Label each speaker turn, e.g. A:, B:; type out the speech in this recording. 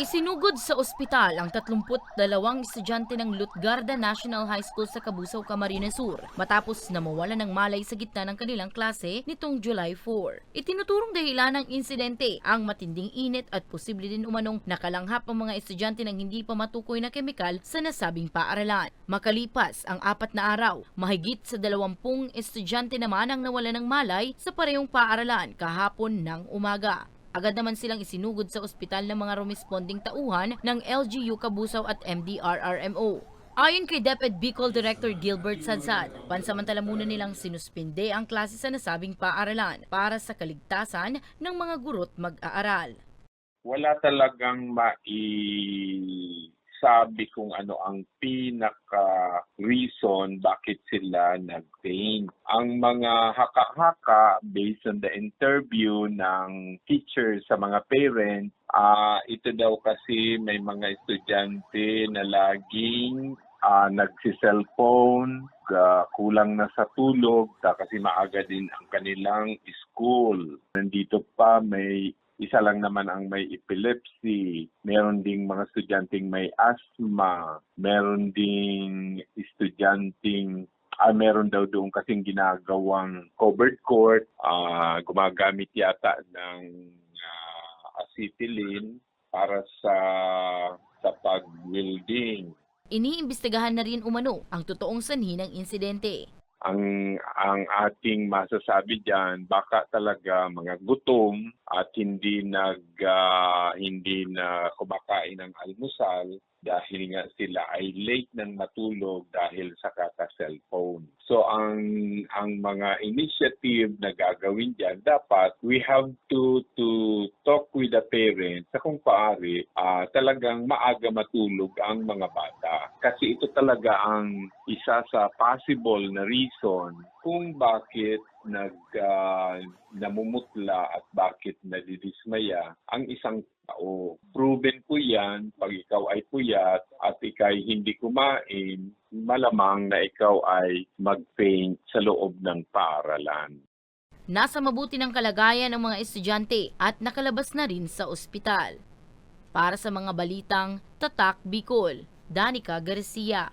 A: Isinugod sa ospital ang 32 estudyante ng Lutgarda National High School sa Kabusaw, Camarines Sur matapos na mawala ng malay sa gitna ng kanilang klase nitong July 4. Itinuturong dahilan ng insidente ang matinding init at posible din umanong nakalanghap ang mga estudyante ng hindi pa matukoy na kemikal sa nasabing paaralan. Makalipas ang apat na araw, mahigit sa 20 estudyante naman ang nawala ng malay sa parehong paaralan kahapon ng umaga. Agad naman silang isinugod sa ospital ng mga rumesponding tauhan ng LGU Kabusaw at MDRRMO. Ayon kay DepEd Bicol Director Gilbert Sadsad, pansamantala muna nilang sinuspinde ang klase sa nasabing paaralan para sa kaligtasan ng mga guro't mag-aaral.
B: wala talagang maisabi kung ano ang pinaka reason bakit sila nag-faint. Ang mga haka-haka based on the interview ng teachers sa mga parents, ah ito daw kasi may mga estudyante na laging ah nagsi-cellphone, ah, kulang na sa tulog kasi maaga din ang kanilang school. Nandito pa may isa lang naman ang may epilepsy, meron ding mga estudyanteng may asthma, meron ding estudyanteng ah, meron daw doon kasing ginagawang covered court, ah, gumagamit yata ng ah, acetylene para sa sa pag-welding.
A: Iniimbestigahan na rin umano ang totoong sanhi ng insidente.
B: Ang ang ating masasabi diyan baka talaga mga gutom at hindi nag ah, hindi na kumakain ng almusal dahil nga sila ay late nang matulog dahil sa kaka cellphone. So ang ang mga initiative na gagawin diyan dapat we have to to talk with the parents sa kung paari ah, talagang maaga matulog ang mga bata kasi ito talaga ang isa sa possible na reason kung bakit nag ah, namumutla at bakit nadidismaya ang isang tao. Proven po yan, pag ikaw ay puyat at ikay hindi kumain, malamang na ikaw ay mag-faint sa loob ng paaralan.
A: Nasa mabuti ng kalagayan ng mga estudyante at nakalabas na rin sa ospital. Para sa mga balitang Tatak Bicol, Danica Garcia.